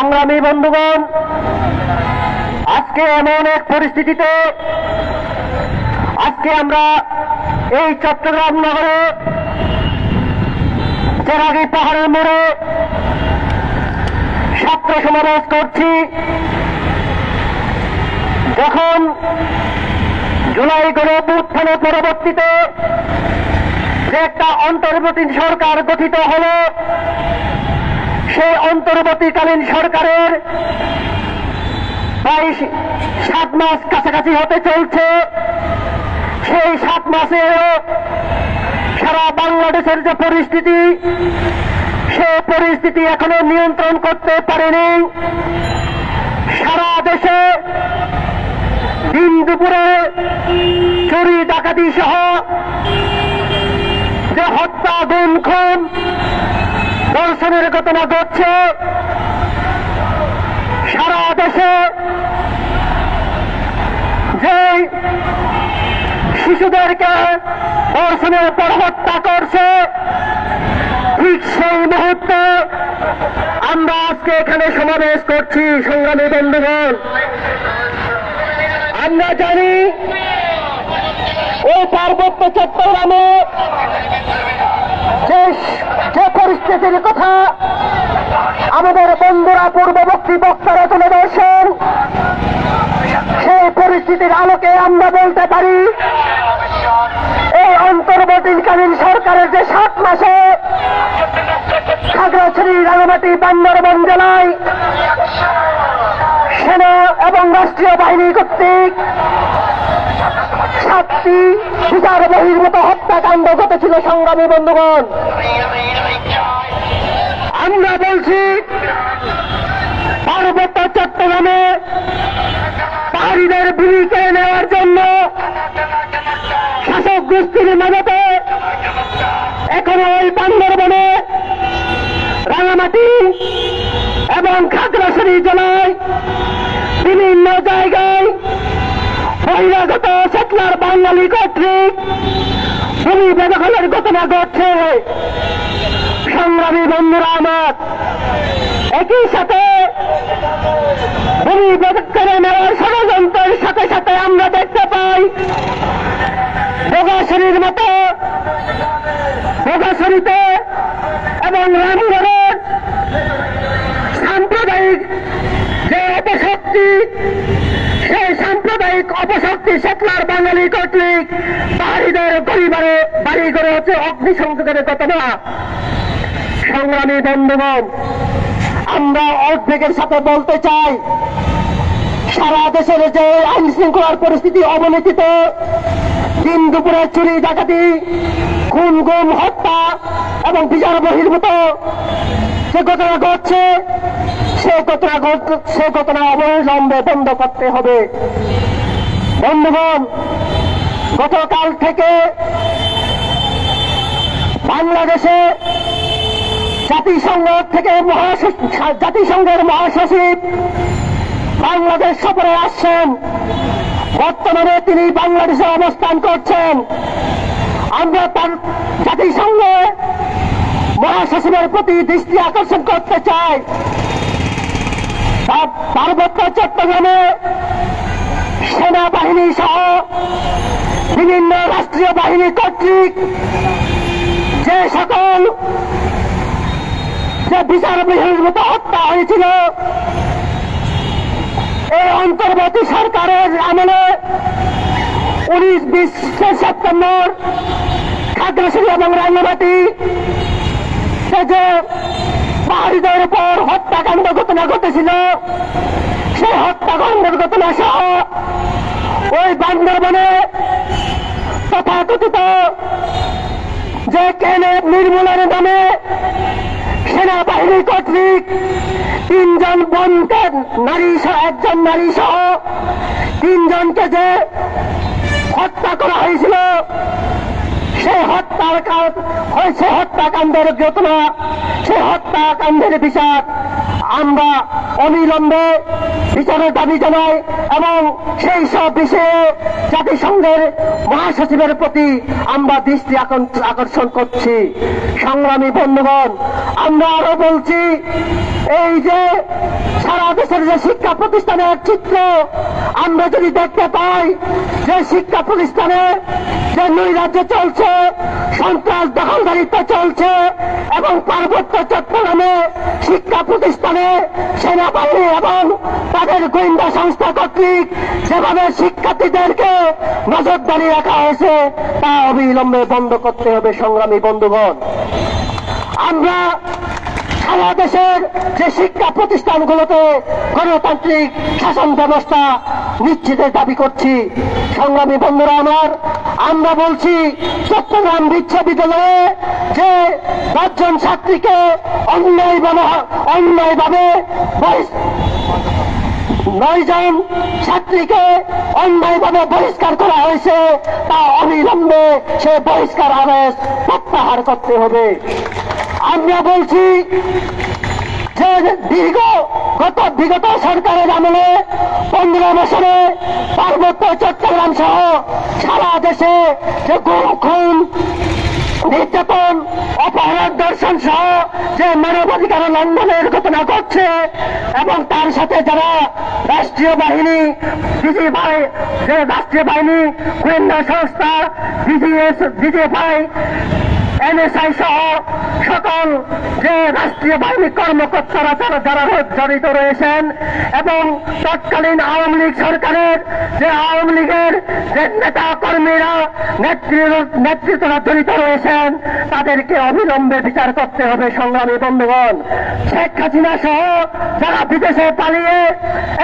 সংগ্রামী বন্ধুগণ। আজকে এমন এক পরিস্থিতিতে আজকে আমরা এই চট্টগ্রাম নগরে চেরাগি পাহাড়ের মোড়ে ছাত্র সমাবেশ করছি। যখন জুলাই গণ উত্থানের পরবর্তীতে যে একটা অন্তর্বর্তী সরকার গঠিত হলো সেই অন্তর্বর্তীকালীন সরকারের প্রায় সাত মাস কাছাকাছি হতে চলছে। সেই সাত মাসে সারা বাংলাদেশের যে পরিস্থিতি সে পরিস্থিতি এখনও নিয়ন্ত্রণ করতে পারেনি। সারা দেশে দিন দুপুরে চুরি, ডাকাতি সহ যে হত্যা, গুম, খুন দর্শনের ঘটনা ঘটছে। সারা দেশে যে শিশুদেরকে দর্শনের পর হত্যা করছে, ঠিক সেই মুহূর্তে আমরা আজকে এখানে সমাবেশ করছি, সংগ্রামী বন্ধুগণ। আমরা জানি ওই পার্বত্য চট্টগ্রামে যে পরিস্থিতির কথা আমাদের বন্ধুরা পূর্ববর্তী বক্তারা তুলে ধরছেন, সেই পরিস্থিতির আলোকে আমরা বলতে পারি, এই অন্তর্বর্তীকালীন সরকারের যে সাত মাসে খাগড়াছড়ি রাঙামাটি বান্দরবন জেলায় সেনা এবং রাষ্ট্রীয় বাহিনী কর্তৃক সাতটি বিচার বহির্ভূত হত্যাকাণ্ড ঘটেছিল সংগ্রামী বন্ধুগণ। আমরা বলছি, পার্বত্য চট্টগ্রামে পাহাড়িদের বিলিকে নেওয়ার জন্য শাসক গোষ্ঠীর মাঝতে এখনও ওই বান্দরবনে রাঙামাটি এবং খাগড়াছড়ি জেলায় বিভিন্ন জায়গায় বহিরাগত সেটলার বাঙালি কর্তৃক ভূমি বেদখলের ঘটনা ঘটছে সংগ্রামী বন্ধুরা আমার, একই সাথে ভূমি বেদখলে নেওয়ার ষড়যন্ত্রের সাথে সাথে আমরা দেখতে পাই বোগাশরীর মতো বোগাশরীতে এবং রামগড়ের সেটলার বাঙালি কর্তৃক পাহাড়িদের পরিবারে বাড়ি করে হচ্ছে অগ্নিসংযোগের ঘটনা সংগ্রামী বন্ধুগণ, আমরা অর্ধেকের সাথে বলতে চাই, সারা দেশের যে আইন শৃঙ্খলার পরিস্থিতি অবনতিতে দিন দুপুরে চুরি, ডাকাতি, খুন, গুম, হত্যা এবং বিচার বহির্ভূত যে ঘটনা ঘটছে, সে ঘটনা ঘট- সে ঘটনা অবলম্বে বন্ধ করতে হবে। বন্ধুগণ, গতকাল থেকে বাংলাদেশে জাতিসংঘ থেকে জাতিসংঘের মহাসচিব বাংলাদেশ সফরে আসছেন। বর্তমানে তিনি বাংলাদেশে অবস্থান করছেন। আমরা তার জাতিসংঘে মহাসচিবের প্রতি দৃষ্টি আকর্ষণ করতে চাই। পার- পার্বত্য চট্টগ্রামে সেনাবাহিনী সহ বিভিন্ন রাষ্ট্রীয় বাহিনী কর্তৃক যে সকল যে বিচার বহির্ভূত হত্যা হয়েছিল, এই অন্তর্বর্তী সরকারের আমলে উনিশ, বিশ সেপ্টেম্বর খাগড়াছড়ি এবং রাঙ্গামাটি সে যে পাহাড়িদের উপর হত্যাকাণ্ড ঘটনা ঘটেছিল। সেই হত্যাকাণ্ডের ঘটনা সহ ওই বান্দরবনে তথাকথিত যে কেনে নির্মূলের নামে সেনাবাহিনী কর্তৃক তিনজন বোনকে নারী সহ, একজন নারী সহ তিনজনকে যে হত্যা করা হয়েছিল, সেই হত্যার হয়েছে হত্যাকাণ্ডের ঘটনা, সেই হত্যাকাণ্ডের বিচার আমরা অবিলম্বে বিচারের দাবি জানাই এবং সেই সব বিষয়ে জাতিসংঘের মহাসচিবের প্রতি আমরা দৃষ্টি আকর্ষণ করছি। সংগ্রামী বন্ধুগণ, আমরা আরও বলছি, এই যে সারা দেশের যে শিক্ষা প্রতিষ্ঠানের চিত্র, আমরা যদি দেখতে পাই যে শিক্ষা প্রতিষ্ঠানে যে নৈরাজ্য চলছে, সন্ত্রাস দখলদারিত্ব চলছে এবং পার্বত্য চট্টগ্রামে শিক্ষা প্রতিষ্ঠানে সেনাবাহিনী এবং তাদের গোয়েন্দা সংস্থা কর্তৃক যেভাবে শিক্ষার্থীদেরকে নজরদারি রাখা হয়েছে, তা অবিলম্বে বন্ধ করতে হবে সংগ্রামী বন্ধুগণ। আমরা সারা দেশের যে শিক্ষা প্রতিষ্ঠানগুলোতে গণতান্ত্রিক শাসন ব্যবস্থা নিশ্চিতের দাবি করছি, সংগ্রামী বন্ধুরা আমার, আমরা বলছি, চট্টগ্রাম বিশ্ববিদ্যালয়ে যে পাঁচজন ছাত্রীকে অন্যায়ভাবে অন্যায়ভাবে নয়জন ছাত্রীকে অন্যায়ভাবে বহিষ্কার করা হয়েছে, তা অবিলম্বে সে বহিষ্কার আদেশ প্রত্যাহার করতে হবে। আমরা বলছি যে দীর্ঘ গত বিগত সরকারের আমলে পনেরো বছরে পার্বত্য চট্টগ্রাম সহ সারা দেশে যে গুম খুন, নির্যাতন, অপহরণ দর্শন সহ যে মানবাধিকার লঙ্ঘনের ঘটনা ঘটছে এবং তার সাথে যারা রাষ্ট্রীয় বাহিনী ডিজিএফআই যে রাষ্ট্রীয় বাহিনী, গোয়েন্দা সংস্থা ডিজিএস ডিজিএফআই এনএসআই সহ সকল যে রাষ্ট্রীয় বাহিনী কর্মকর্তারা যারা যারা জড়িত রয়েছেন এবং তৎকালীন আওয়ামী লীগ সরকারের যে আওয়ামী লীগের যে নেতা কর্মীরা নেতৃত্বরা জড়িত রয়েছেন, তাদেরকে অবিলম্বে বিচার করতে হবে সংগ্রামী বন্ধুগণ। শেখ হাসিনা সহ যারা বিদেশে পালিয়ে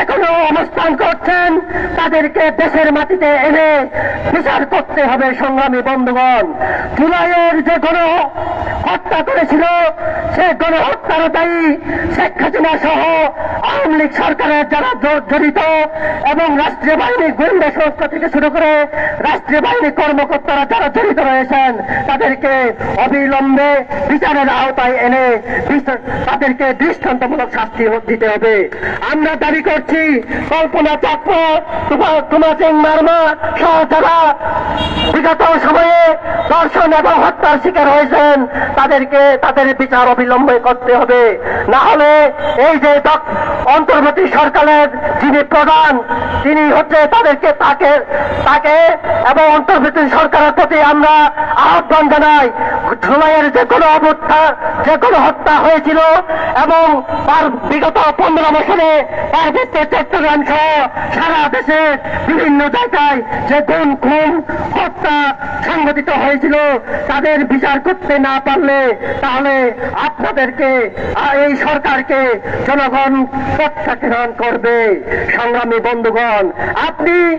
এখনও অবস্থান করছেন, তাদেরকে দেশের মাটিতে এনে বিচার করতে হবে সংগ্রামী বন্ধুগণ। জুলাইয়ের যে গণ হত্যা করেছিল সে গণহত্যার দায়ী শেখ হাসিনা সহ আওয়ামী লীগ সরকারের যারা জড়িত এবং রাষ্ট্রীয় বাহিনী গোয়েন্দা সংস্থা থেকে শুরু করে রাষ্ট্রীয় বাহিনী কর্মকর্তারা যারা জড়িত রয়েছেন, তাদেরকে অবিলম্বে বিচারের আওতায় এনে তাদেরকে দৃষ্টান্তমূলক শাস্তি দিতে হবে। আমরা দাবি করছি, কল্পনা চক্র তোমার সিং মার্মা সহ যারা বিগত সময়ে দর্শন এবং হত্যার শিকার হয়েছেন, তাদেরকে, তাদের বিচার অবিলম্বে করতে হবে। না হলে এই যে অন্তর্বর্তী সরকারের যিনি প্রধান, তিনি হচ্ছে তাদেরকে তাকে তাকে এবং অন্তর্বর্তী সরকারের প্রতি আমরা আহ্বান জানাই। জুলাইয়ের যে কোনো অবস্থা, যে কোনো হত্যা হয়েছিল এবং তার বিগত পনেরো বছরে পার্বত্য চট্টগ্রাম সহ সারা দেশে বিভিন্ন জায়গায় যে গুম খুন, হত্যা সংঘটিত হয়েছিল, তাদের বিচার করতে না পারলে তাহলে আপনাদেরকে এই সরকারকে জনগণ প্রত্যাখ্যান করবে। সংগ্রামী বন্ধুগণ, আপনি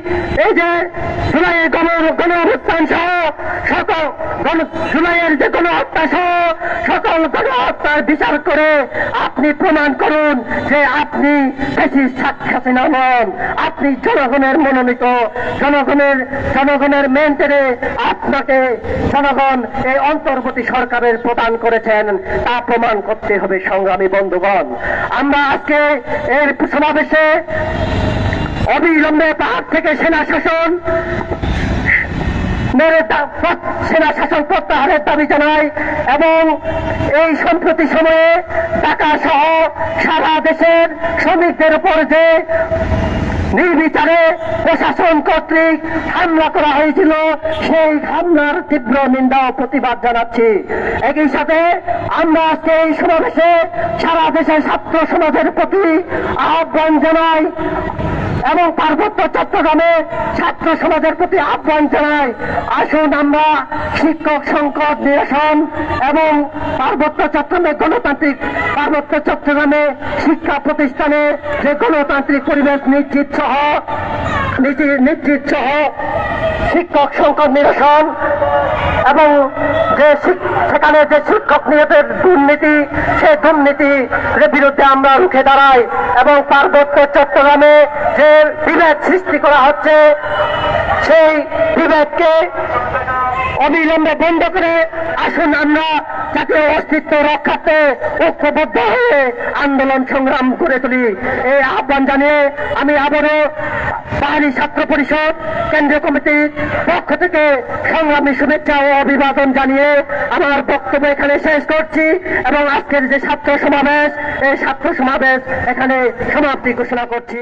এই যে জুলাইয়ের গণ গণ অভ্যুত্থান সহ সকল গণ- জুলাইয়ের যে গণ হত্যা সহ সকল গণ হত্যার বিচার করে আপনি প্রমাণ করুন যে আপনি বেশি সাক্ষাৎ নন। আপনি জনগণের মনোনীত। জনগণের জনগণের মেন্টেনে আপনাকে জনগণ এই অন্তর্বর্তী সরকারের প্রদান করেছেন, তা প্রমাণ করতে হবে সংগ্রামী বন্ধুগণ। আমরা আজকে এর সমাবেশে অবিলম্বে পাহাড় থেকে সেনা শাসন সেনা শাসন প্রত্যাহারের দাবি জানায় এবং এই সম্প্রতি সময়ে ঢাকা সহ সারা দেশের শ্রমিকদের উপর যে নির্বিচারে প্রশাসন কর্তৃক হামলা করা হয়েছিল। সেই হামলার তীব্র নিন্দা ও প্রতিবাদ জানাচ্ছি। একই সাথে আমরা আজকে এই সমাবেশে সারা দেশের ছাত্র সমাজের প্রতি আহ্বান জানাই এবং পার্বত্য চট্টগ্রামে ছাত্র সমাজের প্রতি আহ্বান জানাই। আসুন আমরা শিক্ষক সংকট নিরসন এবং পার্বত্য চট্টগ্রামে গণতান্ত্রিক পার্বত্য চট্টগ্রামে শিক্ষা প্রতিষ্ঠানে যে গণতান্ত্রিক পরিবেশ নিশ্চিত শিক্ষক সংকট নিরসন এবং যে সেখানে যে শিক্ষক নিয়োগের দুর্নীতি সেই দুর্নীতির বিরুদ্ধে আমরা রুখে দাঁড়াই এবং পার্বত্য চট্টগ্রামে যে বিভেদ সৃষ্টি করা হচ্ছে, সেই বিভেদকে অবিলম্বে বন্ধ করে আসুন আমরা। জাতীয় অস্তিত্ব রক্ষার্থে ঐক্যবদ্ধ হয়ে আন্দোলন সংগ্রাম করে তুলি। এই আহ্বান জানিয়ে আমি আবারও বাহারি ছাত্র পরিষদ, কেন্দ্রীয় কমিটির পক্ষ থেকে সংগ্রামী শুভেচ্ছা ও অভিবাদন জানিয়ে আমার বক্তব্য এখানে শেষ করছি এবং আজকের যে ছাত্র সমাবেশ, এই ছাত্র সমাবেশ এখানে সমাপ্তি ঘোষণা করছি।